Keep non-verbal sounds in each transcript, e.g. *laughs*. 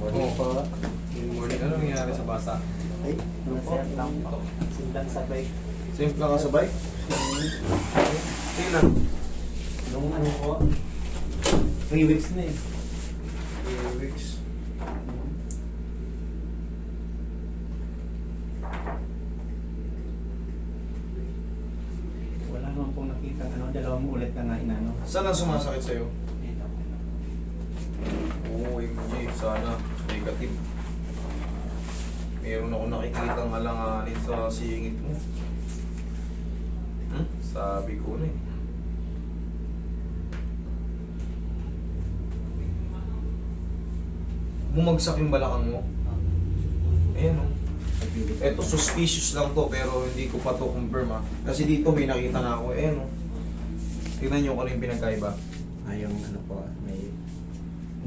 Morning po. Good morning. Ano nangyari sa bata? Ay, lang po. Sindang sabay. Same ka kasabay? Tingnan. Nung ano po, 3 weeks na eh. Three weeks. Wala naman pong nakita ano, dalawang ulit na nga inano. Saan ang sumasakit sa'yo? Dito. Oo, yung G. Sana. Negative. Meron ako nakikita ng alanganin sa singit mo. Hmm? Sabi ko na eh. Bumagsak yung balakang mo. Ayan o. Ito suspicious lang to pero hindi ko pa to confirm ah. Kasi dito may nakita na ako. Ayan o. Tingnan nyo kung ano yung pinagkaiba. Ah, yung ano po, may...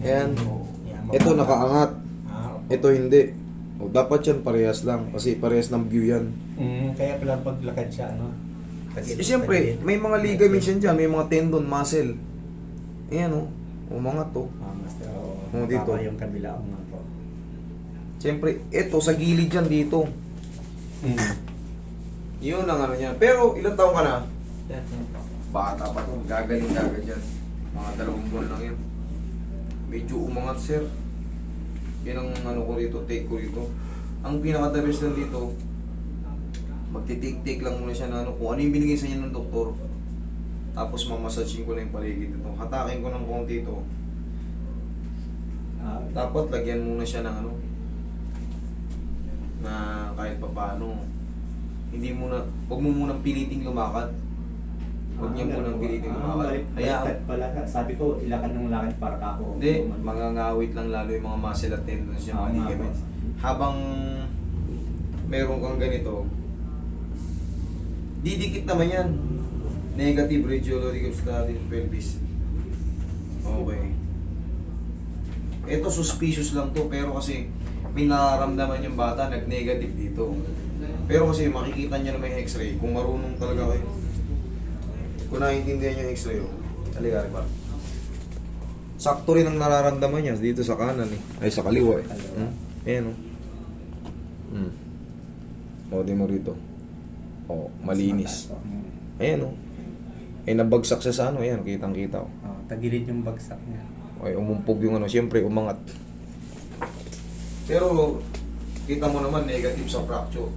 Ayan. Yan, Ito nakaangat. Ah, Ito hindi. O, dapat yan parehas lang kasi parehas ng view yan. mm, kaya pala paglakad siya, ano? Eh, Siyempre, may mga ligaments yan dyan, may mga tendon, muscle. Ayan o, umangat to. Ah, master, oo. Oo, dito. Baka yung kabila, oo nga po. Siyempre, ito sa gilid yan dito. Mm. Yun ang ano niya. Pero ilang taong ka na? Bata pa to, gagaling gagad yan. Mga dalawang buwan lang yan. Medyo umangat sir. Yan ang ano ko rito, take ko rito. Ang pinaka-the best lang dito, magtitik-tik lang muna siya na ano, kung ano yung binigay sa inyo ng doktor. Tapos mamasaging ko lang yung paligid nito. Hatakin ko ng konti ito. Ah, Dapat lagyan muna siya ng ano, na kahit pa paano. Hindi muna, huwag mo munang piliting lumakad. Huwag niya munang Ah, lumakad. balik- Hayaan, baliktad pala. Sabi ko, ilakad ng lakad para ka ako. Hindi, mangangawit lang lalo yung mga muscle at tendons yung Oo mga ligaments. Habang meron kang ganito, didikit naman yan. Negative radiological study of pelvis. Okay. Ito suspicious lang to pero kasi may nararamdaman yung bata nag-negative dito. Pero kasi makikita niya naman yung x-ray kung marunong talaga kayo. Kung naiintindihan niyo yung x-ray, oh. Halika, pa. Sakto rin ang nararamdaman niya dito sa kanan eh. Ay, sa kaliwa eh. Kaliwa. Hmm? Ayan oh. Hmm. O, di mo rito. O, malinis. Mm. Ayan oh. Eh, nabagsak siya sa ano. Ayan, kitang-kita oh. Oh, tagilid yung bagsak niya. Okay, umumpog yung ano. Siyempre, umangat. Pero, kita mo naman negative sa fracture.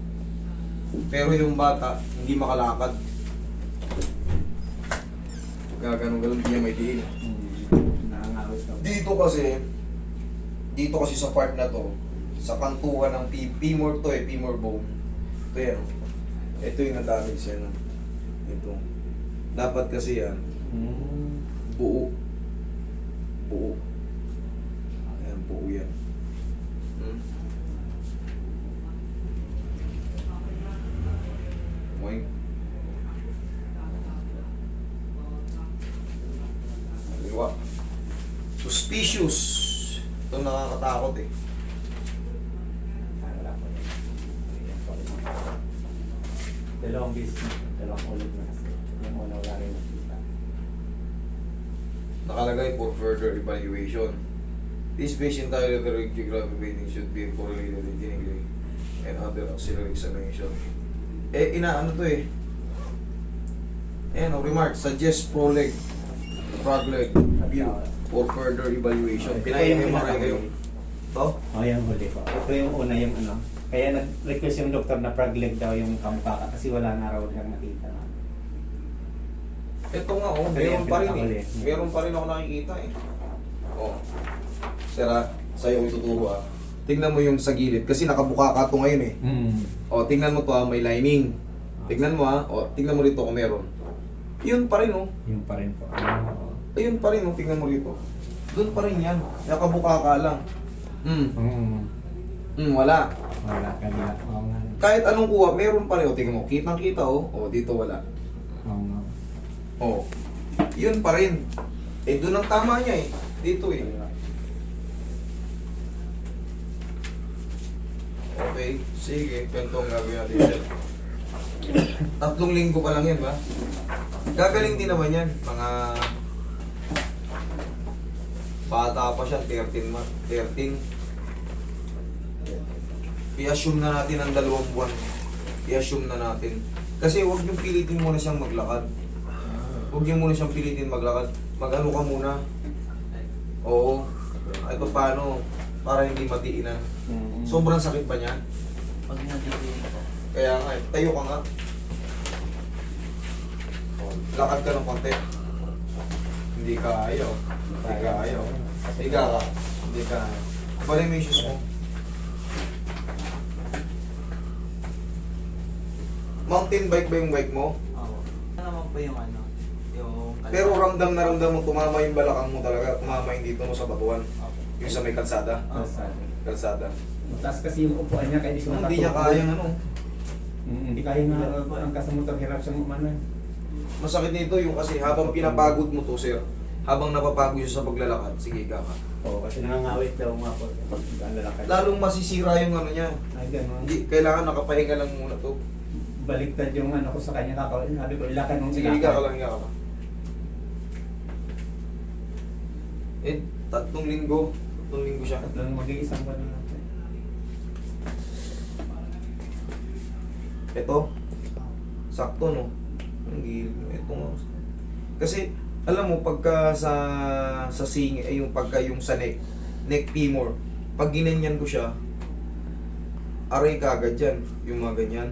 Pero yung bata, hindi makalakad. Gaganon-ganon niya may diin. Dito kasi, dito kasi sa part na to, sa kantuhan ng P, femur to eh, femur bone. Ito yan. oh. Ito yung na-damage yan. oh. Ito. Dapat kasi yan, buo. Buo. Ayan, buo yan. Hmm? Moing. Kaliwa. Suspicious. Ito nakakatakot eh. Dalawang na. Dalawang ulit na kasi. Yung una wala rin nakita. Nakalagay for further evaluation. This patient dilateral radiographic bleeding should be correlated with clinically and other auxiliary examination. Eh, inaano to eh. Ayan, oh, remark, suggest pro leg, frog leg, view for further evaluation. Pinay-MRI kayo. To? Oh, yung huli ko. Ito yung una yung ano. Kaya nag-request yung doktor na frog leg daw yung kamukha ka kasi wala na raw lang nakita. Ito nga, oh, Ito meron yung pa rin eh. Meron pa rin ako nakikita eh. Oh. Sira, sa'yo ko tuturo ah. Tingnan mo yung sa gilid kasi nakabuka ka to ngayon eh. Mm. O, tingnan mo to ah, may lining. Tingnan mo ah, o, tingnan mo rito kung meron. Yun pa rin oh. Yung pa rin po. Oh. Ayun pa rin oh, tingnan mo rito. Doon pa rin yan. Nakabuka ka lang. Hmm. Mm. Hmm, wala. Wala kanila. Oo nga. Kahit anong kuha, meron pa rin. O, tingnan mo. Kitang kita oh. O, dito wala. Oo nga. O. Yun pa rin. Eh, doon ang tama niya eh. Dito eh. Okay. Sige, ganito ang gagawin natin. Tatlong linggo pa lang yan, ba? Gagaling din naman yan. Mga bata pa siya, 13 months, 13. I-assume na natin ang dalawang buwan. I-assume na natin. Kasi huwag niyong pilitin muna siyang maglakad. Huwag niyo muna siyang pilitin maglakad. Mag-ano ka muna. Oo. Ay paano para hindi matiinan. Mm. Sobrang sakit ba niya? Pag natitigil ko. Kaya nga, eh, tayo ka nga. Lakad ka ng konti. Hindi ka ayaw. Hindi ka ayaw. Higa ka. Hindi ka ayaw. Balik mo yung shoes mo. Mountain bike ba yung bike mo? Oo. Ano naman po yung ano? Yung... Pero ramdam na ramdam mo, tumama yung balakang mo talaga. Tumama yung dito mo sa batuan. Opo. Yung sa may kalsada. Tapos, ah, Kalsada. Mataas kasi yung upuan niya kaya di siya Hindi niya makatuko. kayang ano. Mm, Hindi kaya nga ang kasamutan hirap siyang umano. Masakit nito yung kasi habang pinapagod mo to, sir. Habang napapagod siya sa paglalakad, sige ka ka. Oo, kasi nangangawit daw nga po pag lalakad. Lalong masisira yung ano niya. Ay, ganun. Hindi, kailangan nakapahinga lang muna to. Baliktad yung ano ko sa kanya kakawin. Sabi ko, ilakad nung Sige, higa ka lang, higa ka lang. Eh, tatlong linggo. Tatlong linggo siya. Tatlong mag-iisang ba na natin. Ito, sakto no. Ang gilid mo. Ito nga. Kasi, alam mo, pagka sa sa sing, ay yung pagka yung sa neck, neck femur, pag ginanyan ko siya, aray ka agad yan, yung mga ganyan.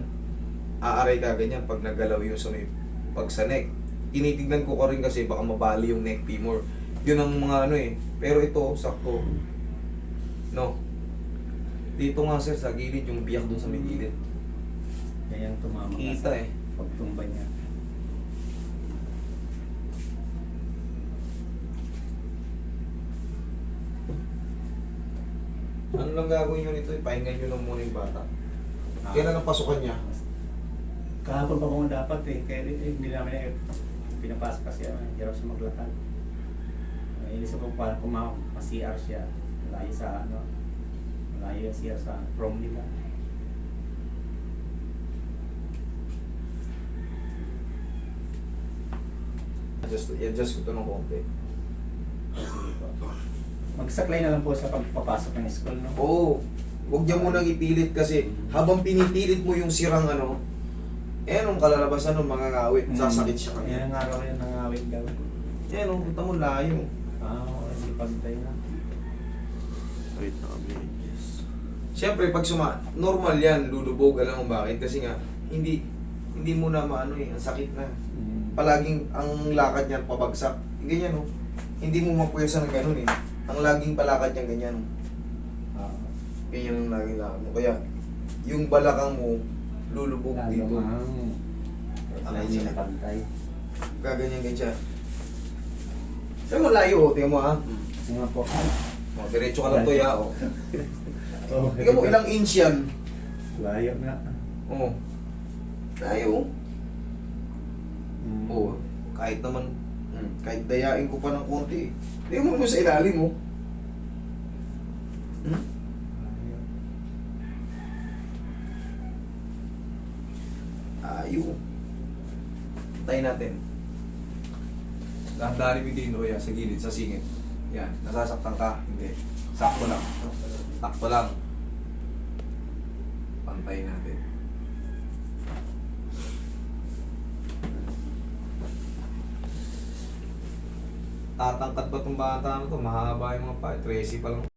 Aaray ka agad yan pag nagalaw yung sa may, pag sa neck. Tinitignan ko ka rin kasi baka mabali yung neck femur. Yun ang mga ano eh. Pero ito, sakto. No. Dito nga sir, sa gilid, yung biyak dun sa may gilid. Kaya yung tumama Kita eh. pagtumba niya. Ano lang gagawin nyo nito? Ipahingan nyo lang muna yung bata. Ah. Kailan ang pasukan niya? Kahapon pa kung dapat eh. Kaya eh, hindi namin eh, pinapasok kasi ah, hirap siya maglakad. Uh, inisip ko pa kung ma- ma-CR siya. Malayo sa ano. Malayo yung CR sa prom nila. Adjust, i-adjust ko ito ng konti. Sige po. Magsaklay na lang po sa pagpapasok ng school, no? Oo. Huwag niya munang ipilit kasi habang pinipilit mo yung sirang ano, eh anong kalalabasan ng mga ngawit, sasakit siya Yan kanya. ang araw yan, nangawit daw. Eh ano, punta mo layo. Ah, okay. Hindi pagtay na. Wait na kami. Yes. Siyempre, pag suma, normal yan, lulubog, alam mo bakit? Kasi nga, hindi, hindi mo na maano eh, ang sakit na. Mm. Palaging ang lakad niyan pabagsak. Ganyan oh. Hindi mo mapuyasa ng ganun eh. Ang laging palakad niya ganyan. Ah, Ganyan ang laging lakad mo. Kaya, yung balakang mo, lulubog lalo dito. mang hindi na pantay. Gaganyan ganyan siya. Sabi mo layo oh, tingnan mo ha. Mga po. Oh, diretso ka lang to ya oh. *laughs* Oh, Tingnan mo ilang inch yan. Layo na. Oh. Layo. Mm. Oh, kahit naman, hmm, kahit dayain ko pa ng konti eh. Tingnan mo mo sa ilalim mo. Hmm? Ayo. Tayo natin. Dahan-dahan mo din, Roya, sa gilid, sa singit. Yan, nasasaktan ka. Hindi. Sakto lang. Sakto lang. Pantay natin. Tatangkat ba itong bata na to? Mahaba yung mga pa. 13 pa lang.